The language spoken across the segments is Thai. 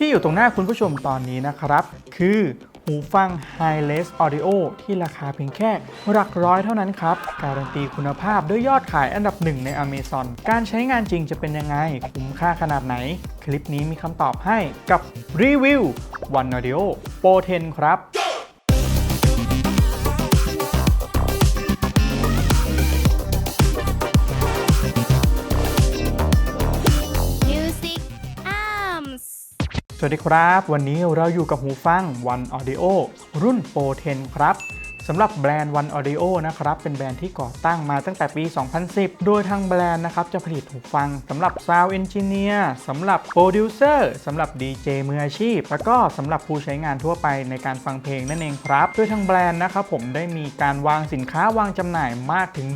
ที่อยู่ตรงหน้าคุณผู้ชมตอนนี้นะครับ คือหูฟัง h i l e s Audio ที่ราคาเพียงแค่หลักร้อยเท่านั้นครับ การันตีคุณภาพด้วยยอดขายอันดับหนึ่งใน Amazon การใช้งานจริงจะเป็นยังไง คุ้มค่าขนาดไหน คลิปนี้มีคำตอบให้กับรีวิว One Audio Pro 10 ครับ วัสดีครับ วันนี้เราอยู่กับหูฟัง One Audio รุ่น Pro 10 ครับ สำหรับแบรนด์ One Audio นะครับ เป็นแบรนด์ที่ก่อตั้งมาตั้งแต่ปี 2010 โดยทางแบรนด์นะครับ จะผลิตหูฟังสำหรับ Sound Engineer สำหรับ Producer สำหรับ DJ มืออาชีพ แล้วก็สำหรับผู้ใช้งานทั่วไปในการฟังเพลงนั่นเองครับ โดยทางแบรนด์นะครับผมได้มีการวางสินค้าวางจำหน่ายมากถึง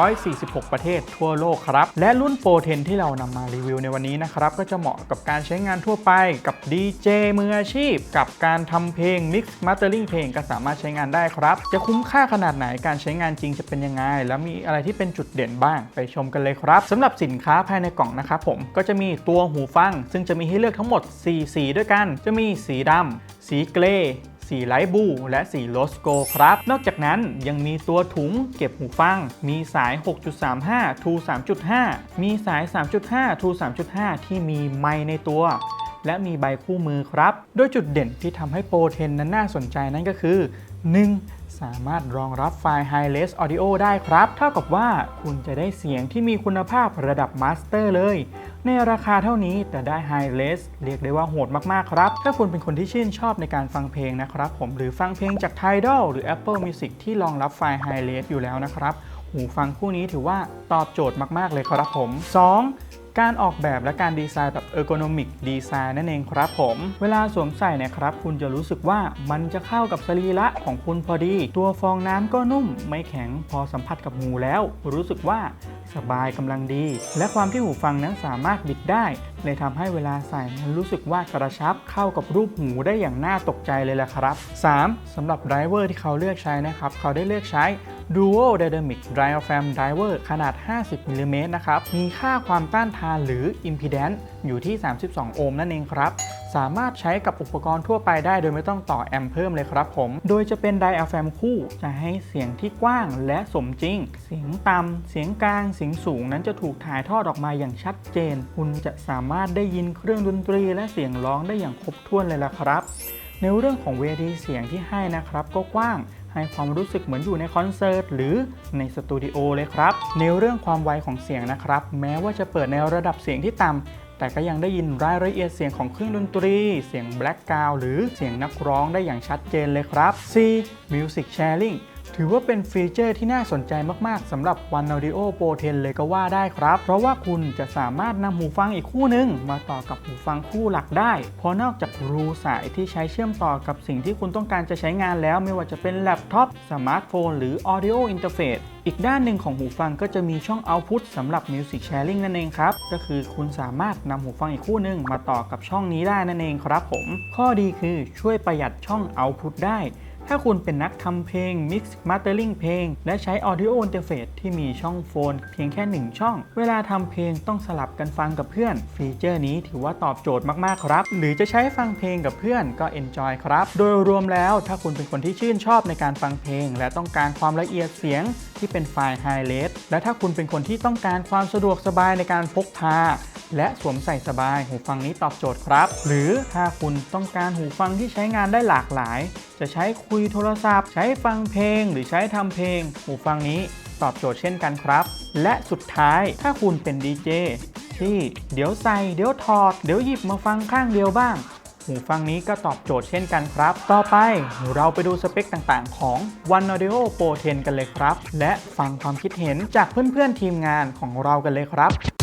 146 ประเทศทั่วโลกครับ และรุ่น Pro 10ที่เรานำมารีวิวในวันนี้นะครับ ก็จะเหมาะกับการใช้งานทั่วไปกับ DJ มืออาชีพ กับการทำเพลง Mix Mastering เพลงก็สามารถใช้งานได้ครับจะคุ้มค่าขนาดไหนการใช้งานจริงจะเป็นยังไง แล้วมีอะไรที่เป็นจุดเด่นบ้างไปชมกันเลยครับสำหรับสินค้าภายในกล่องนะครับผมก็จะมีตัวหูฟัง ซึ่งจะมีให้เลือกทั้งหมด 4 สีด้วยกัน จะมีสีดำสีเกรย์สีไลท์บลูและสีโลสโกครับ นอกจากนั้นยังมีตัวถุงเก็บหูฟัง มีสาย 6.35 to 3.5 มีสาย 3.5 to 3.5 ที่มีไมค์ในตัว และมีใบคู่มือครับ โดยจุดเด่นที่ทำให้โปรเทนนั้นน่าสนใจนั่นก็คือ 1. สามารถรองรับไฟล์ Hi-Res Audio ได้ครับ เท่ากับว่าคุณจะได้เสียงที่มีคุณภาพระดับมาสเตอร์เลย ในราคาเท่านี้แต่ได้ Hi-Res เรียกได้ว่าโหดมาก ๆ ครับ ถ้าคุณเป็นคนที่ชื่นชอบในการฟังเพลงนะครับ ผมหรือฟังเพลงจาก Tidal หรือ Apple Music ที่รองรับไฟล์ Hi-Res อยู่แล้วนะครับ หูฟังคู่นี้ถือว่าตอบโจทย์มาก ๆ เลยครับผม 2. การออกแบบและการดีไซน์แบบ ergonomic design นั่นเองครับผม เวลาสวมใส่เนะครับ คุณจะรู้สึกว่ามันจะเข้ากับสรีระของคุณพอดี ตัวฟองน้ำก็นุ่ม ไม่แข็งพอสัมผัสกับหูแล้ว รู้สึกว่าสบายกำลังดี และความที่หูฟังนั้นสามารถบิดได้เลยทำให้เวลาใส่นั้นรู้สึกว่ากระชับเข้ากับรูปหูได้อย่างน่าตกใจเลยแหละครับ 3. สำหรับไดรเวอร์ที่เขาเลือกใช้นะครับ เขาได้เลือกใช้ Dual Dynamic Diaphragm Driver ขนาด 50มิลลิเมตรนะครับ มีค่าความต้านทานหรือ Impedance อยู่ที่ 32 โอห์มนั่นเองครับ สามารถใช้กับอุปกรณ์ทั่วไปได้โดยไม่ต้องต่อแอมป์เพิ่มเลยครับผม โดยจะเป็นไดอะแฟมคู่จะให้เสียงที่กว้างและสมจริง เสียงต่ำ เสียงกลาง เสียงสูงนั้นจะถูกถ่ายทอดออกมาอย่างชัดเจน คุณจะสามารถได้ยินเครื่องดนตรีและเสียงร้องได้อย่างครบถ้วนเลยล่ะครับ ในเรื่องของเวทีเสียงที่ให้นะครับก็กว้าง ให้ความรู้สึกเหมือนอยู่ในคอนเสิร์ตหรือในสตูดิโอเลยครับ ในเรื่องความไวของเสียงนะครับ แม้ว่าจะเปิดในระดับเสียงที่ต่ำแต่ก็ยังได้ยินรายละเอียดเสียงของเครื่องดนตรี เสียงแบล็กกราวหรือเสียงนักร้องได้อย่างชัดเจนเลยครับ C Music Sharing ถือว่าเป็นฟีเจอร์ที่น่าสนใจมาก ๆสำหรับ One Audio Pro 10 เลยก็ว่าได้ครับ เพราะว่าคุณจะสามารถนำหูฟังอีกคู่หนึ่งมาต่อกับหูฟังคู่หลักได้ เพราะนอกจากรูสายที่ใช้เชื่อมต่อกับสิ่งที่คุณต้องการจะใช้งานแล้ว ไม่ว่าจะเป็นแล็ปท็อปสมาร์ทโฟนหรือ Audio Interface อีกด้านหนึ่งของหูฟังก็จะมีช่อง Output สำหรับ Music Sharing นั่นเองครับ ก็คือคุณสามารถนำหูฟังอีกคู่หนึ่งมาต่อกับช่องนี้ได้นั่นเองครับผม ข้อดีคือช่วยประหยัดช่อง Output ได้ ถ้าคุณเป็นนักทำเพลง Mix Mastering เพลง และใช้ Audio Interface ที่มีช่องโฟน เพียงแค่ 1 ช่อง เวลาทำเพลงต้องสลับกันฟังกับเพื่อน ฟีเจอร์นี้ถือว่าตอบโจทย์มากๆครับ หรือจะใช้ฟังเพลงกับเพื่อนก็ Enjoy ครับ โดยรวมแล้วถ้าคุณเป็นคนที่ชื่นชอบในการฟังเพลง และต้องการความละเอียดเสียงที่เป็นไฟล์ High Res และถ้าคุณเป็นคนที่ต้องการความสะดวกสบายในการพกพา และสวมใส่สบายหูฟังนี้ตอบโจทย์ครับ หรือถ้าคุณต้องการหูฟังที่ใช้งานได้หลากหลาย จะใช้คุยโทรศัพท์ ใช้ฟังเพลง หรือใช้ทำเพลง หูฟังนี้ตอบโจทย์เช่นกันครับ และสุดท้ายถ้าคุณเป็นดีเจที่เดี๋ยวใส่เดี๋ยวถอด เดี๋ยวหยิบมาฟังข้างเดียวบ้าง หูฟังนี้ก็ตอบโจทย์เช่นกันครับ ต่อไปเราไปดูสเปคต่างๆ ของ One Audio Pro 10 กันเลยครับ และฟังความคิดเห็นจากเพื่อนๆทีมงานของเรากันเลยครับ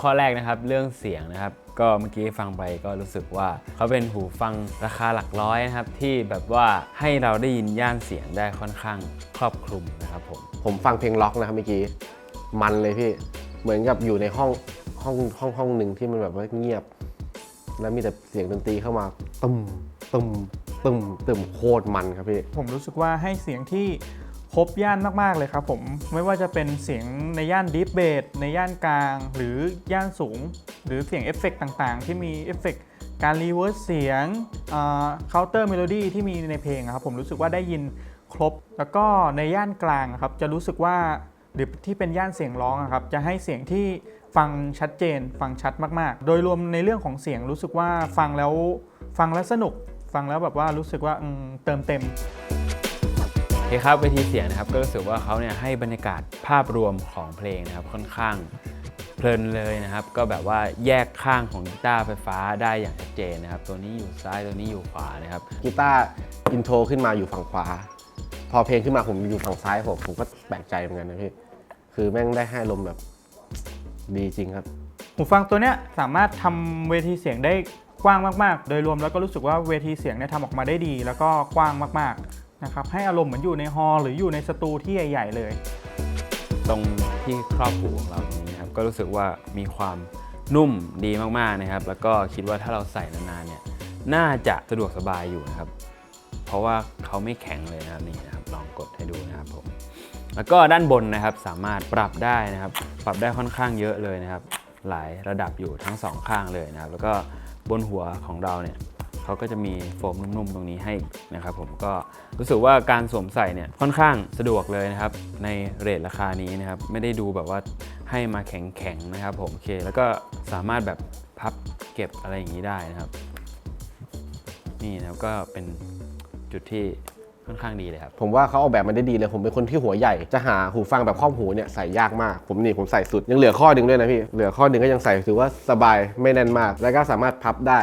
ข้อแรกนะครับเรื่องเสียงนะครับ ก็เมื่อกี้ฟังไปก็รู้สึกว่าเขาเป็นหูฟังราคาหลักร้อยนะครับ ที่แบบว่าให้เราได้ยินย่านเสียงได้ค่อนข้างครอบคลุมนะครับผมผมฟังเพลงล็อกนะครับเมื่อกี้มันเลยพี่เหมือนกับอยู่ในห้องห้องห้องห้องหนึ่งที่มันแบบว่าเงียบ แล้วมีแต่เสียงดนตรีเข้ามาตึมตึมตึมตึมโคตรมันครับพี่ผมรู้สึกว่าให้เสียงที่ ครบย่านมาก ๆ เลยครับผม ไม่ว่าจะเป็นเสียงในย่านดีฟเบสในย่านกลาง หรือย่านสูง หรือเสียงเอฟเฟกต่างๆ ที่มีเอฟเฟกการรีเวิร์สเสียงเคาน์เตอร์เมโลดี้ที่มีในเพลงครับผมรู้สึกว่าได้ยินครบ แล้วก็ในย่านกลางครับจะรู้สึกว่าหรือที่เป็นย่านเสียงร้องครับจะให้เสียงที่ฟังชัดเจน ฟังชัดมากๆ โดยรวมในเรื่องของเสียงรู้สึกว่าฟังแล้วฟังแล้วสนุก ฟังแล้วแบบว่ารู้สึกว่าเติมเต็ม เคครับเวทีเสียงนะครับก็รู้สึกว่าเขาเนี่ยให้บรรยากาศภาพรวมของเพลงนะครับค่อนข้างเพลินเลยนะครับ ก็แบบว่าแยกข้างของกีตาร์ไฟฟ้าได้อย่างชัดเจนนะครับ ตัวนี้อยู่ซ้ายตัวนี้อยู่ขวานะครับ กีตาร์อินโทรขึ้นมาอยู่ฝั่งขวา พอเพลงขึ้นมาผมอยู่ฝั่งซ้ายผมผมก็แปลกใจเหมือนกันนะพี่ คือแม่งได้ให้ลมณ์แบบดีจริงครับ หูฟังตัวเนี้ยสามารถทำเวทีเสียงได้กว้างมาก ๆ โดยรวมแล้วก็รู้สึกว่าเวทีเสียงเนี่ยทำออกมาได้ดี แล้วก็กว้างมากๆ นะครับให้อารมณ์เหมือนอยู่ในฮอลหรืออยู่ในสตูที่ใหญ่ ๆ เลย ตรงที่ครอบหูของเราตรงนี้นะครับก็รู้สึกว่ามีความนุ่มดีมากๆนะครับ แล้วก็คิดว่าถ้าเราใส่นานๆเนี่ยน่าจะสะดวกสบายอยู่นะครับ เพราะว่าเขาไม่แข็งเลยนะครับนี่นะครับลองกดให้ดูนะครับผมแล้วก็ด้านบนนะครับสามารถปรับได้นะครับ ปรับได้ค่อนข้างเยอะเลยนะครับ หลายระดับอยู่ทั้งสองข้างเลยนะครับ แล้วก็บนหัวของเราเนี่ย เขาก็จะมีโฟมนุ่มๆตรงนี้ให้นะครับผมก็รู้สึกว่าการสวมใส่เนี่ยค่อนข้างสะดวกเลยนะครับในเรทราคานี้นะครับไม่ได้ดูแบบว่าให้มาแข็งๆนะครับผมโอเค แล้วก็สามารถแบบพับเก็บอะไรอย่างนี้ได้นะครับนี่นะครับก็เป็นจุดที่ค่อนข้างดีเลยครับ ผมว่าเขาออกแบบมาได้ดีเลย ผมเป็นคนที่หัวใหญ่ จะหาหูฟังแบบครอบหูเนี่ยใส่ยากมาก ผมนี่ผมใส่สุด ยังเหลือข้อหนึ่งด้วยนะพี่ เหลือข้อหนึ่งก็ยังใส่ถือว่าสบายไม่แน่นมาก แล้วก็สามารถพับได้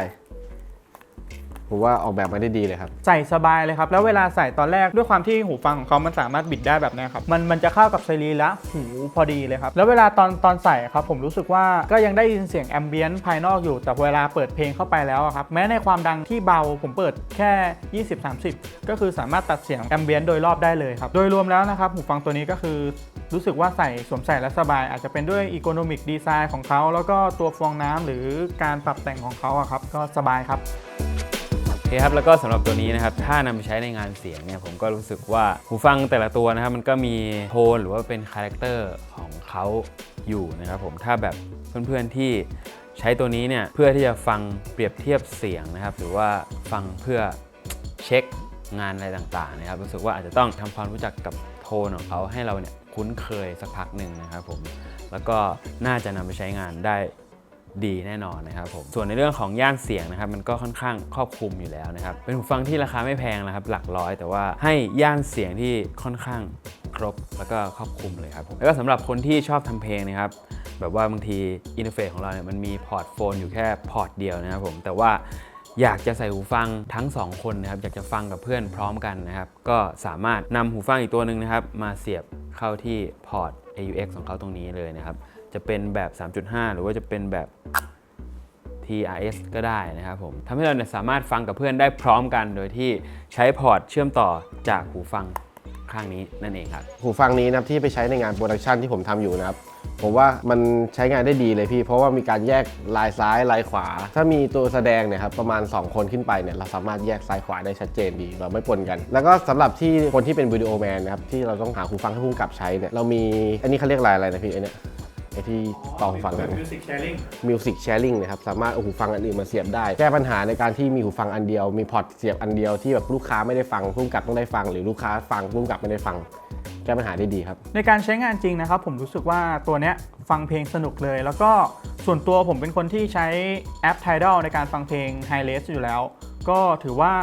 ผมว่าออกแบบมาได้ดีเลยครับ ใส่สบายเลยครับ แล้วเวลาใส่ตอนแรกด้วยความที่หูฟังของเขามันสามารถบิดได้แบบนี้ครับ มันมันจะเข้ากับสรีระหูพอดีเลยครับ แล้วเวลาตอนตอนใส่ครับ ผมรู้สึกว่าก็ยังได้ยินเสียงแอมเบียนภายนอกอยู่ แต่เวลาเปิดเพลงเข้าไปแล้วครับ แม้ในความดังที่เบาผมเปิดแค่ 20-30 ก็คือสามารถตัดเสียงแอมเบียนโดยรอบได้เลยครับ โดยรวมแล้วนะครับหูฟังตัวนี้ก็คือรู้สึกว่าใส่สวมใส่แล้วสบาย อาจจะเป็นด้วยอีโคโนมิกดีไซน์ของเขา แล้วก็ตัวฟองน้ำหรือการปรับแต่งของเขาอะครับ ก็สบายครับ เคครับแล้วก็สำหรับตัวนี้นะครับถ้านำไปใช้ในงานเสียงเนี่ยผมก็รู้สึกว่าหูฟังแต่ละตัวนะครับมันก็มีโทนหรือว่าเป็นคาแรคเตอร์ของเขาอยู่นะครับผมถ้าแบบเพื่อนๆที่ใช้ตัวนี้เนี่ยเพื่อที่จะฟังเปรียบเทียบเสียงนะครับ หรือว่าฟังเพื่อเช็คงานอะไรต่างๆนะครับรู้สึกว่าอาจจะต้องทำความรู้จักกับโทนของเขาให้เราเนี่ยคุ้นเคยสักพักหนึ่งนะครับผมแล้วก็น่าจะนำไปใช้งานได้ ดีแน่นอนนะครับผมส่วนในเรื่องของย่านเสียงนะครับมันก็ค่อนข้างครอบคลุมอยู่แล้วนะครับเป็นหูฟังที่ราคาไม่แพงนะครับหลักร้อย แต่ว่าให้ย่านเสียงที่ค่อนข้างครบแล้วก็ครอบคลุมเลยครับผมแล้วก็สำหรับคนที่ชอบทำเพลงนะครับแบบว่าบางทีอินเทอร์เฟซของเราเนี่ยมันมีพอร์ตโฟนอยู่แค่พอร์ตเดียวนะครับผมแต่ว่าอยากจะใส่หูฟังทั้ง 2 คนนะครับอยากจะฟังกับเพื่อนพร้อมกันนะครับก็สามารถนำหูฟังอีกตัวหนึ่งนะครับมาเสียบเข้าที่พอร์ต AUX ของเขาตรงนี้เลยนะครับ จะเป็นแบบ 3.5 หรือว่าจะเป็นแบบ TRS ก็ได้นะครับผมทำให้เราเนี่ยสามารถฟังกับเพื่อนได้พร้อมกัน โดยที่ใช้พอร์ตเชื่อมต่อจากหูฟังข้างนี้นั่นเองครับ หูฟังนี้นะครับที่ไปใช้ในงานโปรดักชันที่ผมทำอยู่นะครับผมว่ามันใช้งานได้ดีเลยพี่ เพราะว่ามีการแยกลายซ้ายลายขวา ถ้ามีตัวแสดงเนี่ยครับประมาณ 2 คนขึ้นไปเนี่ยเราสามารถแยกซ้ายขวาได้ชัดเจนดีเราไม่ปนกัน แล้วก็สำหรับที่คนที่เป็นวิดีโอแมนนะครับที่เราต้องหาหูฟังให้ผู้กำกับใช้เนี่ยเรามีอันนี้เขาเรียกลายอะไรนะพี่ไอเนี่ย ไอที่ต่อหูฟังกัน Music Sharing Music Sharing นะครับสามารถเอาหูฟังอันอื่นมาเสียบได้ แก้ปัญหาในการที่มีหูฟังอันเดียว มีพอร์ตเสียบอันเดียวที่แบบลูกค้าไม่ได้ฟังผู้กำกับต้องได้ฟัง หรือลูกค้าฟังผู้กำกับไม่ได้ฟัง แก้ปัญหาได้ดีครับ ในการใช้งานจริงนะครับผมรู้สึกว่าตัวเนี้ยฟังเพลงสนุกเลย แล้วก็ส่วนตัวผมเป็นคนที่ใช้แอป Tidal ในการฟังเพลง High Res อยู่แล้ว ก็ถือว่า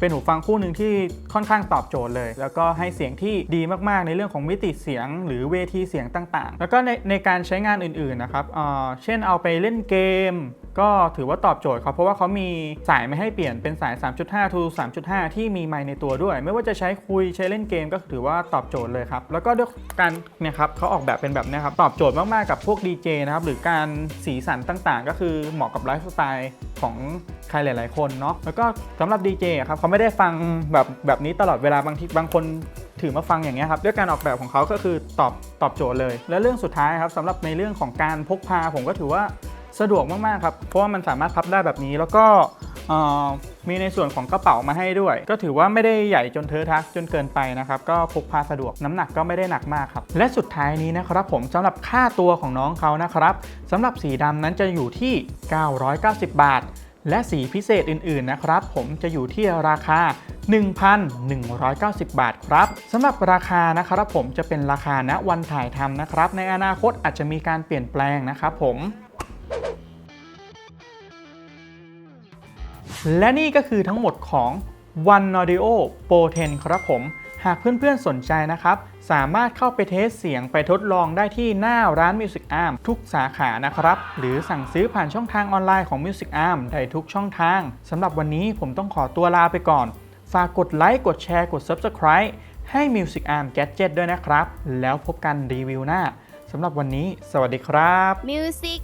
เป็นหูฟังคู่หนึ่งที่ค่อนข้างตอบโจทย์เลย แล้วก็ให้เสียงที่ดีมากๆ ในเรื่องของมิติเสียง หรือเวทีเสียงต่างๆ แล้วก็ในในการใช้งานอื่นๆนะครับเอ่อเช่นเอาไปเล่นเกม ก็ถือว่าตอบโจทย์เขาเพราะว่าเขามีสายไม่ให้เปลี่ยนเป็นสาย 3.5 to 3.5 ที่มีไมค์ในตัวด้วย ไม่ว่าจะใช้คุยใช้เล่นเกมก็ถือว่าตอบโจทย์เลยครับ แล้วก็ด้วยการเนี่ยครับเขาออกแบบเป็นแบบเนี้ยครับ ตอบโจทย์มาก ๆ กับพวกดีเจนะครับ หรือการสีสันต่างๆ ก็คือเหมาะกับไลฟ์สไตล์ของใครหลาย ๆ คนเนาะแล้วก็สำหรับดีเจครับเขาไม่ได้ฟังแบบแบบนี้ตลอดเวลาบางทีบางคนถือมาฟังอย่างเงี้ยครับด้วยการออกแบบของเขาก็คือตอบตอบโจทย์เลย และเรื่องสุดท้ายครับสำหรับในเรื่องของการพกพาผมก็ถือว่า สะดวกมากๆครับ เพราะว่ามันสามารถพับได้แบบนี้ แล้วก็มีในส่วนของกระเป๋ามาให้ด้วย ก็ถือว่าไม่ได้ใหญ่จนเทอะทะจนเกินไปนะครับ ก็พกพาสะดวกน้ำหนักก็ไม่ได้หนักมากครับ และสุดท้ายนี้นะครับผมสำหรับค่าตัวของน้องเขานะครับสำหรับสีดำนั้นจะอยู่ที่ 990 บาท และสีพิเศษอื่นๆนะครับ ผมจะอยู่ที่ราคา 1,190 บาทครับสำหรับราคานะครับผมจะเป็นราคาณวันถ่ายทำนะครับ ในอนาคตอาจจะมีการเปลี่ยนแปลงนะครับผม และนี่ก็คือทั้งหมดของ One Audio Pro 10 ครับผม หากเพื่อนๆสนใจนะครับ สามารถเข้าไปเทสเสียงไปทดลองได้ที่หน้าร้าน Music Arm ทุกสาขานะครับ หรือสั่งซื้อผ่านช่องทางออนไลน์ของ Music Arm ได้ทุกช่องทางสำหรับวันนี้ผมต้องขอตัวลาไปก่อน ฝากกดไลค์กดแชร์กด Subscribe ให้ Music Arm Gadget ด้วยนะครับ แล้วพบกันรีวิวหน้าสำหรับวันนี้ สวัสดีครับ Music